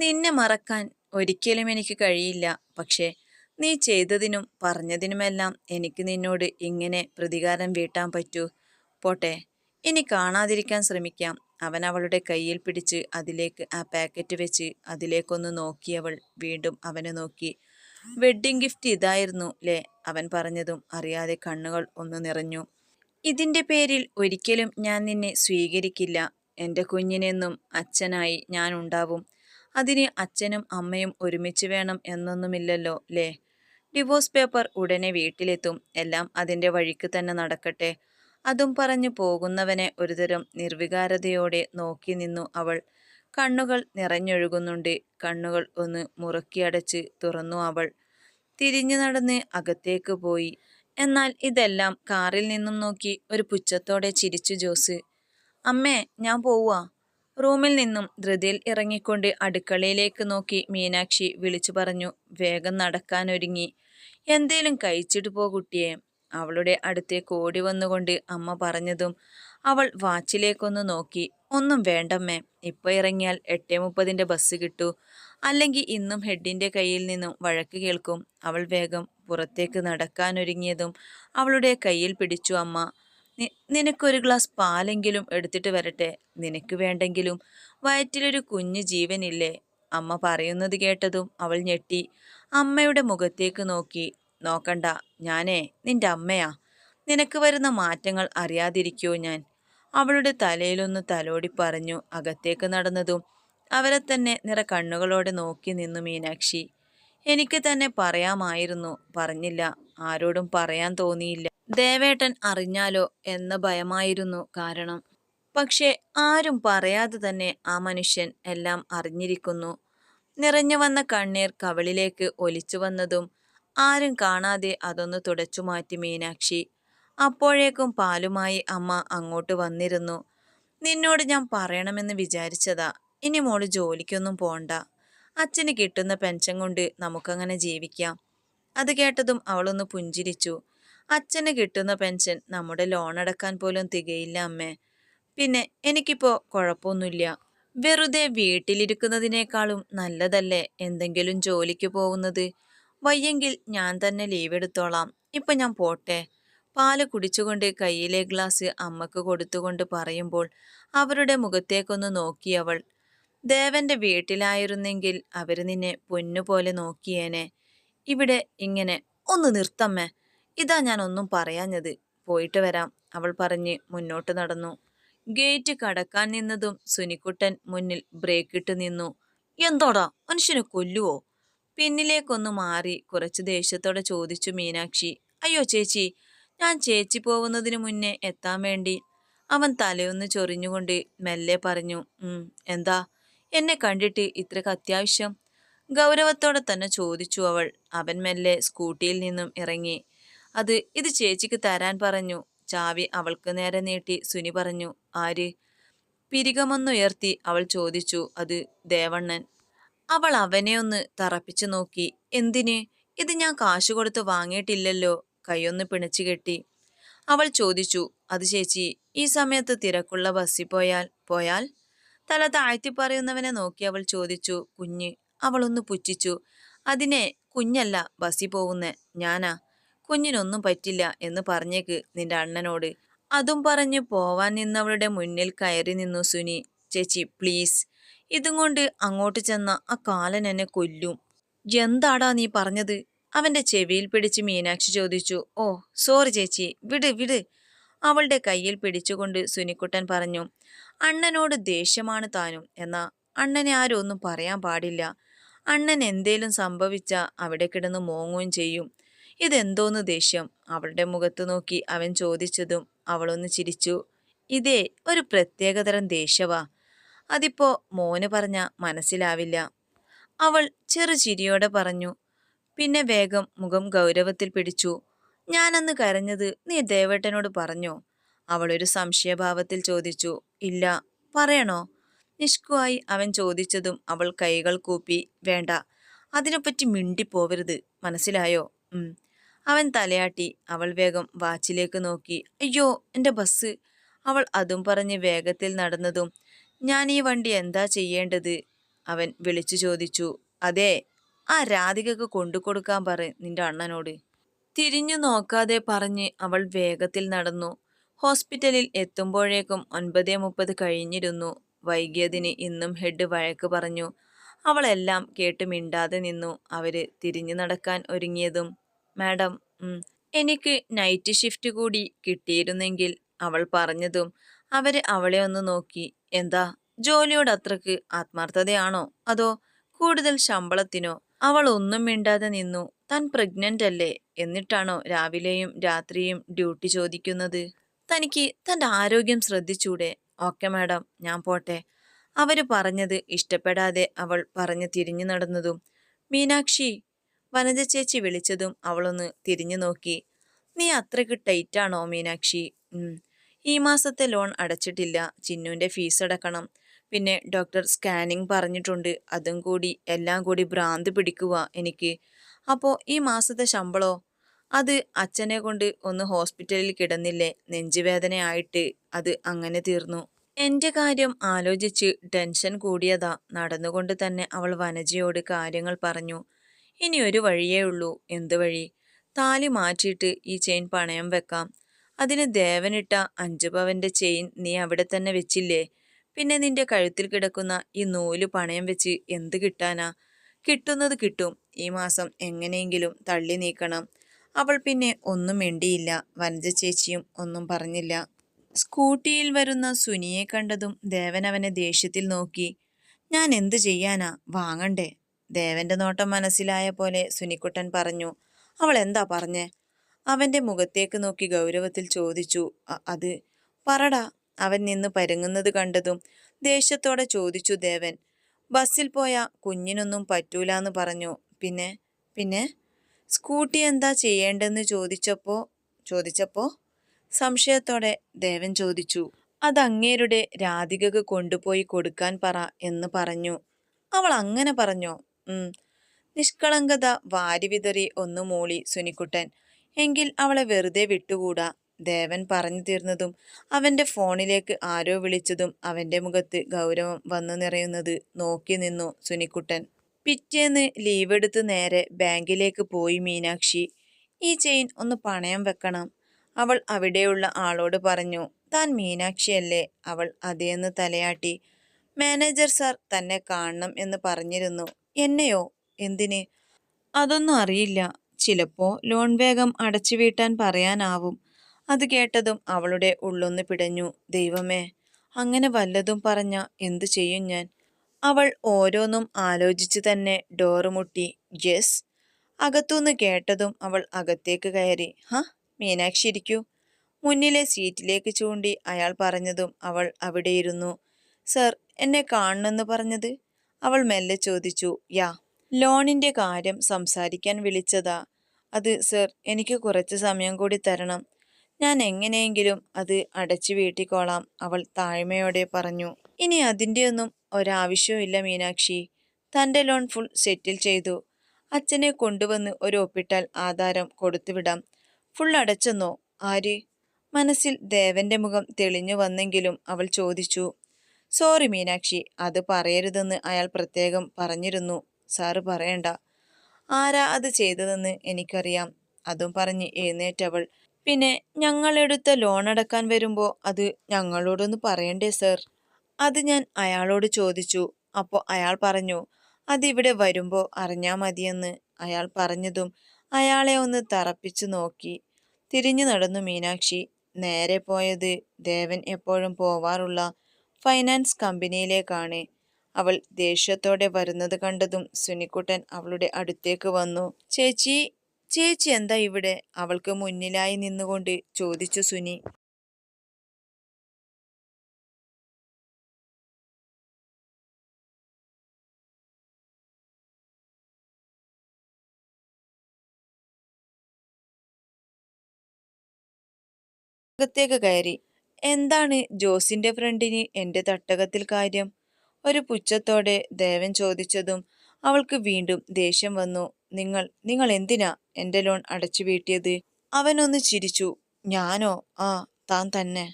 നിന്നെ മറക്കാൻ ഒരിക്കലും എനിക്ക് കഴിയില്ല. പക്ഷേ നീ ചെയ്തതിനും പറഞ്ഞതിനുമെല്ലാം എനിക്ക് നിന്നോട് ഇങ്ങനെ പ്രതികാരം വീട്ടാൻ പറ്റൂ. പോട്ടെ ഇനി കാണാതിരിക്കാൻ ശ്രമിക്കാം. അവൻ അവളുടെ കയ്യിൽ പിടിച്ച് അതിലേക്ക് ആ പാക്കറ്റ് വെച്ച് അതിലേക്കൊന്ന് നോക്കിയവൾ വീണ്ടും അവനെ നോക്കി. വെഡ്ഡിംഗ് ഗിഫ്റ്റ് ഇതായിരുന്നു ലേ അവൻ പറഞ്ഞതും അറിയാതെ കണ്ണുകൾ ഒന്ന് നിറഞ്ഞു. ഇതിന്റെ പേരിൽ ഒരിക്കലും ഞാൻ നിന്നെ സ്വീകരിക്കില്ല. എന്റെ കുഞ്ഞിനെന്നും അച്ഛനായി ഞാൻ ഉണ്ടാവും. അതിന് അച്ഛനും അമ്മയും ഒരുമിച്ച് വേണം എന്നൊന്നുമില്ലല്ലോ ലേ ഡിവോഴ്സ് പേപ്പർ ഉടനെ വീട്ടിലെത്തും. എല്ലാം അതിന്റെ വഴിക്ക് തന്നെ നടക്കട്ടെ. അതും പറഞ്ഞു പോകുന്നവനെ ഒരുതരം നിർവികാരതയോടെ നോക്കി നിന്നു അവൾ. കണ്ണുകൾ നിറഞ്ഞൊഴുകുന്നുണ്ട്. കണ്ണുകൾ ഒന്ന് മുറുക്കിയടച്ച് തുറന്നു അവൾ. തിരിഞ്ഞു നടന്ന് അകത്തേക്ക് പോയി. എന്നാൽ ഇതെല്ലാം കാറിൽ നിന്നും നോക്കി ഒരു പുച്ഛത്തോടെ ചിരിച്ചു ജോസ്. അമ്മേ ഞാൻ പോവാ റൂമിൽ നിന്നും ധൃതിയിൽ ഇറങ്ങിക്കൊണ്ട് അടുക്കളയിലേക്ക് നോക്കി മീനാക്ഷി വിളിച്ചു പറഞ്ഞു വേഗം നടക്കാനൊരുങ്ങി. എന്തേലും കഴിച്ചിട്ട് പോ കുട്ടിയെ. അവളുടെ അടുത്തേക്ക് ഓടി വന്നുകൊണ്ട് അമ്മ പറഞ്ഞതും അവൾ വാച്ചിലേക്കൊന്ന് നോക്കി ഒന്നും വേണ്ടമ്മേ. ഇപ്പൊ ഇറങ്ങിയാൽ എട്ടേ മുപ്പതിന്റെ ബസ് കിട്ടൂ. അല്ലെങ്കിൽ ഇന്നും ഹെഡിന്റെ കയ്യിൽ നിന്നും വഴക്ക് കേൾക്കും. അവൾ വേഗം പുറത്തേക്ക് നടക്കാനൊരുങ്ങിയതും അവളുടെ കയ്യിൽ പിടിച്ചു അമ്മ നിനക്കൊരു ഗ്ലാസ് പാലെങ്കിലും എടുത്തിട്ട് വരട്ടെ. നിനക്ക് വേണ്ടെങ്കിലും. വയറ്റിലൊരു കുഞ്ഞു ജീവനില്ലേ? അമ്മ പറയുന്നത് കേട്ടതും അവൾ ഞെട്ടി. അമ്മയുടെ മുഖത്തേക്ക് നോക്കി. നോക്കണ്ട ഞാനേ നിന്റെ അമ്മയാ. നിനക്ക് വരുന്ന മാറ്റങ്ങൾ അറിയാതിരിക്കോ ഞാൻ? അവളുടെ തലയിലൊന്ന് തലോടി പറഞ്ഞു അകത്തേക്ക് നടന്നതും അവരെ തന്നെ നിറ കണ്ണുകളോടെ നോക്കി നിന്നു മീനാക്ഷി. എനിക്ക് തന്നെ പറയാമായിരുന്നു. പറഞ്ഞില്ല. ആരോടും പറയാൻ തോന്നിയില്ല. ദേവേട്ടൻ അറിഞ്ഞാലോ എന്ന ഭയമായിരുന്നു കാരണം. പക്ഷെ ആരും പറയാതെ തന്നെ ആ മനുഷ്യൻ എല്ലാം അറിഞ്ഞിരിക്കുന്നു. നിറഞ്ഞു വന്ന കണ്ണീർ കവളിലേക്ക് ഒലിച്ചു വന്നതും ആരും കാണാതെ അതൊന്ന് തുടച്ചു മാറ്റി മീനാക്ഷി. അപ്പോഴേക്കും പാലുമായി അമ്മ അങ്ങോട്ട് വന്നിരുന്നു. നിന്നോട് ഞാൻ പറയണമെന്ന് വിചാരിച്ചതാ. ഇനി മോൾ ജോലിക്കൊന്നും പോണ്ട. അച്ഛന് കിട്ടുന്ന പെൻഷൻ കൊണ്ട് നമുക്കങ്ങനെ ജീവിക്കാം. അത് കേട്ടതും അവളൊന്ന് പുഞ്ചിരിച്ചു. അച്ഛന് കിട്ടുന്ന പെൻഷൻ നമ്മുടെ ലോൺ അടക്കാൻ പോലും തികയില്ല അമ്മേ. പിന്നെ എനിക്കിപ്പോ കുഴപ്പമൊന്നുമില്ല വെറുതെ വീട്ടിലിരിക്കുന്നതിനേക്കാളും നല്ലതല്ലേ എന്തെങ്കിലും ജോലിക്ക് പോകുന്നത്? വയ്യെങ്കിൽ ഞാൻ തന്നെ ലീവ് എടുത്തോളാം. ഇപ്പൊ ഞാൻ പോട്ടെ. പാൽ കുടിച്ചുകൊണ്ട് കയ്യിലെ ഗ്ലാസ് അമ്മയ്ക്ക് കൊടുത്തുകൊണ്ട് പറയുമ്പോൾ അവരുടെ മുഖത്തേക്കൊന്ന് നോക്കി അവൾ. ദേവന്റെ വീട്ടിലായിരുന്നെങ്കിൽ അവർ നിന്നെ പൊന്നുപോലെ നോക്കിയേനെ. ഇവിടെ ഇങ്ങനെ ഒന്ന് നിർത്തമ്മേ. ഇതാ ഞാൻ ഒന്നും പറയാഞ്ഞത്. പോയിട്ട് വരാം. അവൾ പറഞ്ഞ് മുന്നോട്ട് നടന്നു. ഗേറ്റ് കടക്കാൻ നിന്നതും സുനിക്കുട്ടൻ മുന്നിൽ ബ്രേക്ക് ഇട്ട് നിന്നു. എന്തോടാ? മനുഷ്യനെ കൊല്ലുവോ? പിന്നിലേക്കൊന്ന് മാറി കുറച്ച് ദേഷ്യത്തോടെ ചോദിച്ചു മീനാക്ഷി. അയ്യോ ചേച്ചി ഞാൻ ചേച്ചി പോകുന്നതിന് മുന്നേ എത്താൻ വേണ്ടി. അവൻ തലയൊന്ന് ചൊറിഞ്ഞുകൊണ്ട് മെല്ലെ പറഞ്ഞു എന്താ? എന്നെ കണ്ടിട്ട് ഇത്രക്ക് അത്യാവശ്യം ഗൗരവത്തോടെ തന്നെ ചോദിച്ചു അവൾ. അവൻ മെല്ലെ സ്കൂട്ടിയിൽ നിന്നും ഇറങ്ങി. അത് ഇത് ചേച്ചിക്ക് തരാൻ പറഞ്ഞു. ചാവി അവൾക്ക് നേരെ നീട്ടി സുനി പറഞ്ഞു ആര്? പിരികമൊന്നുയർത്തി അവൾ ചോദിച്ചു അത് ദേവണ്ണൻ. അവൾ അവനെ ഒന്ന് തറപ്പിച്ചു നോക്കി. എന്തിന്? ഇത് ഞാൻ കാശു കൊടുത്ത് വാങ്ങിയിട്ടില്ലല്ലോ. കൈയൊന്ന് പിണച്ചു കെട്ടി. അവൾ ചോദിച്ചു അത് ചേച്ചി ഈ സമയത്ത് തിരക്കുള്ള ബസ്സിൽ പോയാൽ പോയാൽ? തല താഴ്ത്തി പറയുന്നവനെ നോക്കി അവൾ ചോദിച്ചു കുഞ്ഞ്. അവളൊന്ന് പുച്ഛിച്ചു അതിനെ കുഞ്ഞല്ല ബസ്സിൽ പോകുന്നേ ഞാനാ. കുഞ്ഞിനൊന്നും പറ്റില്ല എന്ന് പറഞ്ഞേക്ക് നിന്റെ അണ്ണനോട്. അതും പറഞ്ഞ് പോവാൻ നിന്നവളുടെ മുന്നിൽ കയറി നിന്നു സുനി. ചേച്ചി പ്ലീസ്. ഇതും കൊണ്ട് അങ്ങോട്ട് ചെന്ന ആ കാലൻ എന്നെ കൊല്ലും. എന്താടാ നീ പറഞ്ഞത്? അവന്റെ ചെവിയിൽ പിടിച്ച് മീനാക്ഷി ചോദിച്ചു. ഓ സോറി ചേച്ചി. വിട് വിട്. അവളുടെ കയ്യിൽ പിടിച്ചുകൊണ്ട് സുനിക്കുട്ടൻ പറഞ്ഞു. അണ്ണനോട് ദേഷ്യമാണ് താനും. എന്നാ അണ്ണനെ ആരും ഒന്നും പറയാൻ പാടില്ല. അണ്ണൻ എന്തേലും സംഭവിച്ച അവിടെ കിടന്ന് മോങ്ങുകയും ചെയ്യും. ഇതെന്തോന്ന് ദേഷ്യം. അവളുടെ മുഖത്ത് നോക്കി അവൻ ചോദിച്ചതും അവളൊന്ന് ചിരിച്ചു. ഇതേ ഒരു പ്രത്യേകതരം ദേഷ്യവാ. അതിപ്പോ മോന് പറഞ്ഞ മനസ്സിലാവില്ല. അവൾ ചെറു ചിരിയോടെ പറഞ്ഞു. പിന്നെ വേഗം മുഖം ഗൗരവത്തിൽ പിടിച്ചു. ഞാനന്ന് കരഞ്ഞത് നീ ദേവേട്ടനോട് പറഞ്ഞോ? അവളൊരു സംശയഭാവത്തിൽ ചോദിച്ചു. ഇല്ല പറയണോ? നിഷ്കുവായി അവൻ ചോദിച്ചതും അവൾ കൈകൾ കൂപ്പി വേണ്ട അതിനെപ്പറ്റി മിണ്ടിപ്പോവരുത് മനസ്സിലായോ? അവൻ തലയാട്ടി. അവൾ വേഗം വാച്ചിലേക്ക് നോക്കി. അയ്യോ എന്റെ ബസ്. അവൾ അതും പറഞ്ഞ് വേഗത്തിൽ നടന്നതും ഞാൻ ഈ വണ്ടി എന്താ ചെയ്യേണ്ടത്? അവൻ വിളിച്ചു ചോദിച്ചു. അതെ ആ രാധികക്ക് കൊണ്ടു കൊടുക്കാൻ പറ നിന്റെ അണ്ണനോട്. തിരിഞ്ഞു നോക്കാതെ പറഞ്ഞ് അവൾ വേഗത്തിൽ നടന്നു. ഹോസ്പിറ്റലിൽ എത്തുമ്പോഴേക്കും ഒൻപതേ മുപ്പത് കഴിഞ്ഞിരുന്നു. വൈകിയതിന് ഇന്നും ഹെഡ് വഴക്ക് പറഞ്ഞു. അവളെല്ലാം കേട്ട് മിണ്ടാതെ നിന്നു. അവർ തിരിഞ്ഞു നടക്കാൻ ഒരുങ്ങിയതും മാഡം എനിക്ക് നൈറ്റ് ഷിഫ്റ്റ് കൂടി കിട്ടിയിരുന്നെങ്കിൽ അവൾ പറഞ്ഞതും അവർ അവളെ ഒന്ന് നോക്കി. എന്താ ജോലിയോട് അത്രയ്ക്ക് ആത്മാർത്ഥതയാണോ? അതോ കൂടുതൽ ശമ്പളത്തിനോ? അവൾ ഒന്നും മിണ്ടാതെ നിന്നു. താൻ പ്രഗ്നന്റ് അല്ലേ? എന്നിട്ടാണോ രാവിലെയും രാത്രിയും ഡ്യൂട്ടി ചോദിക്കുന്നത്? തനിക്ക് തന്റെ ആരോഗ്യം ശ്രദ്ധിച്ചൂടെ. ഓക്കെ മാഡം ഞാൻ പോട്ടെ. അവർ പറഞ്ഞത് ഇഷ്ടപ്പെടാതെ അവൾ പറഞ്ഞു തിരിഞ്ഞു നടന്നതും മീനാക്ഷി വനജ ചേച്ചി വിളിച്ചതും അവളൊന്ന് തിരിഞ്ഞു നോക്കി. നീ അത്രയ്ക്ക് ടൈറ്റാണോ മീനാക്ഷി? ഈ മാസത്തെ ലോൺ അടച്ചിട്ടില്ല. ചിന്നുവിന്റെ ഫീസ് അടക്കണം. പിന്നെ ഡോക്ടർ സ്കാനിങ് പറഞ്ഞിട്ടുണ്ട്. അതും കൂടി എല്ലാം കൂടി ഭ്രാന്ത് പിടിക്കുക എനിക്ക്. അപ്പോൾ ഈ മാസത്തെ ശമ്പളോ? അത് അച്ഛനെ കൊണ്ട് ഒന്ന് ഹോസ്പിറ്റലിൽ കിടന്നില്ലേ. നെഞ്ചുവേദനയായിട്ട് അത് അങ്ങനെ തീർന്നു. എന്റെ കാര്യം ആലോചിച്ച് ടെൻഷൻ കൂടിയതാ. നടന്നുകൊണ്ട് തന്നെ അവൾ വനജയോട് കാര്യങ്ങൾ പറഞ്ഞു. ഇനി ഒരു വഴിയേ ഉള്ളൂ. എന്ത് വഴി? താലി മാറ്റിയിട്ട് ഈ ചെയിൻ പണയം വെക്കാം. അതിന് ദേവനിട്ട അഞ്ചു പവന്റെ ചെയിൻ നീ അവിടെ തന്നെ വെച്ചില്ലേ? പിന്നെ നിന്റെ കഴുത്തിൽ കിടക്കുന്ന ഈ നൂൽ പണയം വെച്ച് എന്ത് കിട്ടാനാ? കിട്ടുന്നത് കിട്ടും. ഈ മാസം എങ്ങനെയെങ്കിലും തള്ളി നീക്കണം. അവൾ പിന്നെ ഒന്നും മിണ്ടിയില്ല. വനജ ചേച്ചിയും ഒന്നും പറഞ്ഞില്ല. സ്കൂട്ടിയിൽ വരുന്ന സുനിയെ കണ്ടതും ദേവൻ അവനെ ദേഷ്യത്തിൽ നോക്കി. ഞാൻ എന്ത് ചെയ്യാനാ? വാങ്ങണ്ടേ. ദേവന്റെ നോട്ടം മനസ്സിലായ പോലെ സുനിക്കുട്ടൻ പറഞ്ഞു അവൾ എന്താ പറഞ്ഞേ? അവന്റെ മുഖത്തേക്ക് നോക്കി ഗൗരവത്തിൽ ചോദിച്ചു അത് പറടാ. അവൻ നിന്ന് പരുങ്ങുന്നത് കണ്ടതും ദേഷ്യത്തോടെ ചോദിച്ചു ദേവൻ ബസ്സിൽ പോയ കുഞ്ഞിനൊന്നും പറ്റൂലെന്ന് പറഞ്ഞു. പിന്നെ പിന്നെ? സ്കൂട്ടി എന്താ ചെയ്യേണ്ടെന്ന് ചോദിച്ചപ്പോ ചോദിച്ചപ്പോ? സംശയത്തോടെ ദേവൻ ചോദിച്ചു അത് അങ്ങേരുടെ രാധികക്ക് കൊണ്ടുപോയി കൊടുക്കാൻ പറ എന്ന് പറഞ്ഞു. അവൾ അങ്ങനെ പറഞ്ഞോ? നിഷ്കളങ്കത വാരിവിതറി ഒന്നു മൂളി സുനിക്കുട്ടൻ. എങ്കിൽ അവളെ വെറുതെ വിട്ടുകൂടാ? ദേവൻ പറഞ്ഞു തീർന്നതും അവന്റെ ഫോണിലേക്ക് ആരോ വിളിച്ചതും അവന്റെ മുഖത്ത് ഗൗരവം വന്നു നിറയുന്നത് നോക്കി നിന്നു സുനിക്കുട്ടൻ. പിറ്റേന്ന് ലീവെടുത്ത് നേരെ ബാങ്കിലേക്ക് പോയി മീനാക്ഷി. ഈ ചെയിൻ ഒന്ന് പണയം വെക്കണം. അവൾ അവിടെയുള്ള ആളോട് പറഞ്ഞു താൻ മീനാക്ഷിയല്ലേ അവൾ അതേന്ന് തലയാട്ടി. മാനേജർ സാർ തന്നെ കാണണം എന്ന് പറഞ്ഞിരുന്നു. എന്നെയോ? എന്തിന്? അതൊന്നും അറിയില്ല. ചിലപ്പോ ലോൺ വേഗം അടച്ചു വീട്ടാൻ പറയാനാവും. അത് കേട്ടതും അവളുടെ ഉള്ളൊന്ന് പിടഞ്ഞു. ദൈവമേ അങ്ങനെ വല്ലതും പറഞ്ഞ എന്തു ചെയ്യും ഞാൻ? അവൾ ഓരോന്നും ആലോചിച്ച് തന്നെ ഡോറ് മുട്ടി. യെസ്. അകത്തുനിന്ന് കേട്ടതും അവൾ അകത്തേക്ക് കയറി. ഹ മീനാക്ഷി ഇരിക്കൂ. മുന്നിലെ സീറ്റിലേക്ക് ചൂണ്ടി അയാൾ പറഞ്ഞതും അവൾ അവിടെയിരുന്നു. സർ എന്നെ കാണണമെന്ന് പറഞ്ഞത്? അവൾ മെല്ലെ ചോദിച്ചു യാ ലോണിന്റെ കാര്യം സംസാരിക്കാൻ വിളിച്ചതാ. അത് സർ എനിക്ക് കുറച്ച് സമയം കൂടി തരണം. ഞാൻ എങ്ങനെയെങ്കിലും അത് അടച്ചു വീട്ടിക്കോളാം അവൾ താഴ്മയോടെ പറഞ്ഞു. ഇനി അതിന്റെയൊന്നും ഒരാവശ്യവുമില്ല മീനാക്ഷി. തന്റെ ലോൺ ഫുൾ സെറ്റിൽ ചെയ്തു. അച്ഛനെ കൊണ്ടുവന്ന് ഒരു ഒപ്പിട്ടാൽ ആധാരം കൊടുത്തുവിടാം ഫുൾ അടച്ചെന്നോ? ആര്? മനസ്സിൽ ദേവന്റെ മുഖം തെളിഞ്ഞു വന്നെങ്കിലും അവൾ ചോദിച്ചു സോറി മീനാക്ഷി. അത് പറയരുതെന്ന് അയാൾ പ്രത്യേകം പറഞ്ഞിരുന്നു. സാറ് പറയണ്ട. ആരാ അത് ചെയ്തതെന്ന് എനിക്കറിയാം. അതും പറഞ്ഞ് എഴുന്നേറ്റവൾ. പിന്നെ ഞങ്ങളെടുത്ത ലോൺ അടക്കാൻ വരുമ്പോൾ അത് ഞങ്ങളോടൊന്ന് പറയണ്ടേ സർ അത് ഞാൻ അയാളോട് ചോദിച്ചു. അപ്പോൾ അയാൾ പറഞ്ഞു അതിവിടെ വരുമ്പോൾ അറിഞ്ഞാൽ മതിയെന്ന്. അയാൾ പറഞ്ഞതും അയാളെ ഒന്ന് തറപ്പിച്ചു നോക്കി. തിരിഞ്ഞു നടന്നു മീനാക്ഷി. നേരെ പോയത് ദേവൻ എപ്പോഴും പോവാറുള്ള ഫൈനാൻസ് കമ്പനിയിലേക്കാണ്. അവൾ ദേഷ്യത്തോടെ വരുന്നത് കണ്ടതും സുനിക്കുട്ടൻ അവളുടെ അടുത്തേക്ക് വന്നു. ചേച്ചി ചേച്ചി എന്താ ഇവിടെ? അവൾക്ക് മുന്നിലായി നിന്നുകൊണ്ട് ചോദിച്ചു സുനി. അകത്തേക്ക് കയറി. എന്താണ് ജോസിന്റെ ഫ്രണ്ടിന് എന്റെ തട്ടകത്തിൽ കാര്യം? ഒരു പുച്ഛത്തോടെ ദേവൻ ചോദിച്ചതും അവൾക്ക് വീണ്ടും ദേഷ്യം വന്നു. നിങ്ങൾ നിങ്ങൾ എന്തിനാ എന്റെ ലോൺ അടച്ചു വീട്ടിയത് അവനൊന്ന് ചിരിച്ചു. ഞാനോ? ആ താൻ തന്നെ.